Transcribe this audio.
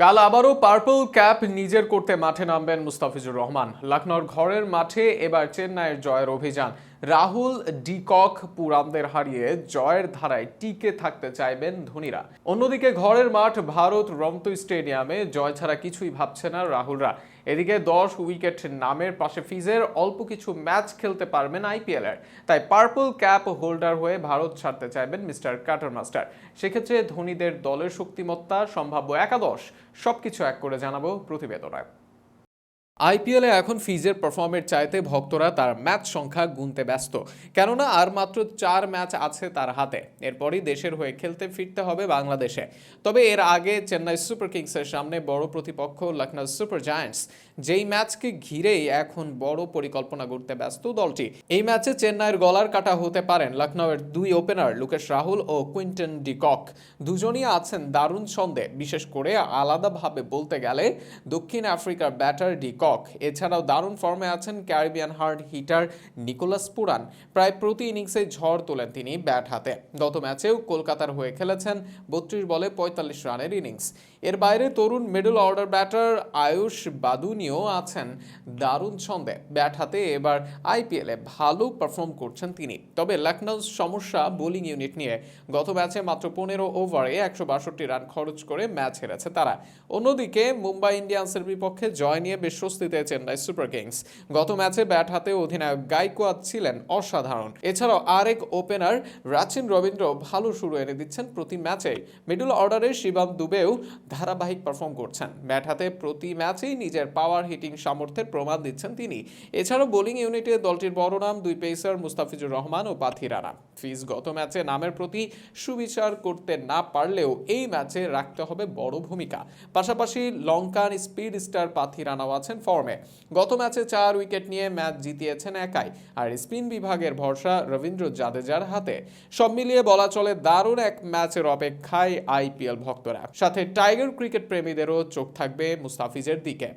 কাল আবারও purple cap নিজের করতে মাঠে নামবেন মুস্তাফিজুর রহমান। লখনৌর ঘরের মাঠে এবার চেন্নাইয়ের জয়ের অভিযান। রাহুল, ডিকক পুরামদের হারিয়ে জয়ের ধারায় টিকে থাকতে চাইবেন ধোনিরা। অন্যদিকে ঘরের মাঠ ভারত রমতো স্টেডিয়ামে, জয় ছাড়া কিছুই ভাবছে না রাহুলরা। এদিকে দশ উইকেট নামের পাশে ফিজের অল্প কিছু ম্যাচ খেলতে পারবেন আইপিএলের। তাই পার্পল ক্যাপ হোল্ডার হয়ে ভারত ছাড়তে চাইবেন মিস্টার কাটার মাস্টার সেক্ষেত্রে ধোনিদের দলের শক্তিমত্তা, সম্ভাব্য একাদশ, সবকিছু এক করে জানাব প্রতিবেদনায়। আইপিএলে এখন ফিজের পারফর্মের চাইতে ভক্তরা তার ম্যাচ সংখ্যা গুনতে ব্যস্ত। কেননা আর মাত্র চার ম্যাচ আছে তার হাতে। এরপরই দেশের হয়ে খেলতে ফিরতে হবে বাংলাদেশে। তবে এর আগে চেন্নাই সুপার কিংসের সামনে বড় প্রতিপক্ষ লখনৌ সুপার জায়ান্টস। যেই ম্যাচকে ঘিরেই এখন বড় পরিকল্পনা করতে ব্যস্ত দলটি। এই ম্যাচে চেন্নাইয়ের গলার কাটা হতে পারেন লখনৌয়ের দুই ওপেনার লুকেশ রাহুল ও কুইন্টন ডিকক দুজনই আছেন দারুণ ছন্দে। বিশেষ করে আলাদাভাবে বলতে গেলে দক্ষিণ আফ্রিকার ব্যাটার ডিকক এছাড়াও দারুণ ফর্মে আছেন Caribbean hard hitter Nicholas Pooran. প্রায় প্রতি ইনিংসে ঝড় তোলেন তিনি ব্যাট হাতে। গত ম্যাচেও কলকাতার হয়ে খেলেছেন বত্রিশ বলে পঁয়তাল্লিশ রানের ইনিংস। এর বাইরে তরুণ middle order batter Ayush Badoni আছেন। দারুণ ছন্দে। ব্যাট হাতে এবার আইপিএলে ভালো পারফর্ম করছেন তিনি। তবে লখনৌ সমস্যা বোলিং ইউনিট নিয়ে। গত ম্যাচে মাত্র পনেরো ওভারে একশো বাষট্টি রান খরচ করে ম্যাচ হেরেছে তারা। অন্যদিকে মুম্বাই ইন্ডিয়ান্সের বিপক্ষে জয় নিয়ে বেশ স্বস্তিতে চেন্নাই সুপার কিংস। গত ম্যাচে ব্যাট হাতে অধিনায়ক গাইকোয়াদ ছিলেন অসাধারণ। এছাড়াও আরেক ওপেনার রাচিন রবীন্দ্র ভালো শুরু এনে দিচ্ছেন প্রতি ম্যাচে মিডল অর্ডারে শিবাম দুবেও ধারাবাহিক পারফর্ম করছেন। ব্যাট হাতে প্রতি ম্যাচেই নিজের পাওয়ার হিটিং সামর্থ্যের প্রমাণ দিচ্ছেন তিনি। এছাড়াও বোলিং ইউনিটে দলটির বড় নাম দুই পেসার মুস্তাফিজুর রহমান ও পাথি রানা ফিজ গত ম্যাচে নামের প্রতি সুবিচার করতে না পারলেও এই ম্যাচে রাখতে হবে বড় ভূমিকা। পাশাপাশি লঙ্কান স্পিড স্টার পাথি রানাও আছেন ফর্মে গত ম্যাচে চার উইকেট নিয়ে ম্যাচ জিতিয়েছেন একাই, আর স্পিন বিভাগের ভরসা রবীন্দ্র জাদেজার হাতে। সব মিলিয়ে বলা চলে দারুণ এক ম্যাচের অপেক্ষায় আইপিএল ভক্তরা। সাথে টাইগার ক্রিকেট প্রেমীদেরও চোখ থাকবে মুস্তাফিজের দিকে।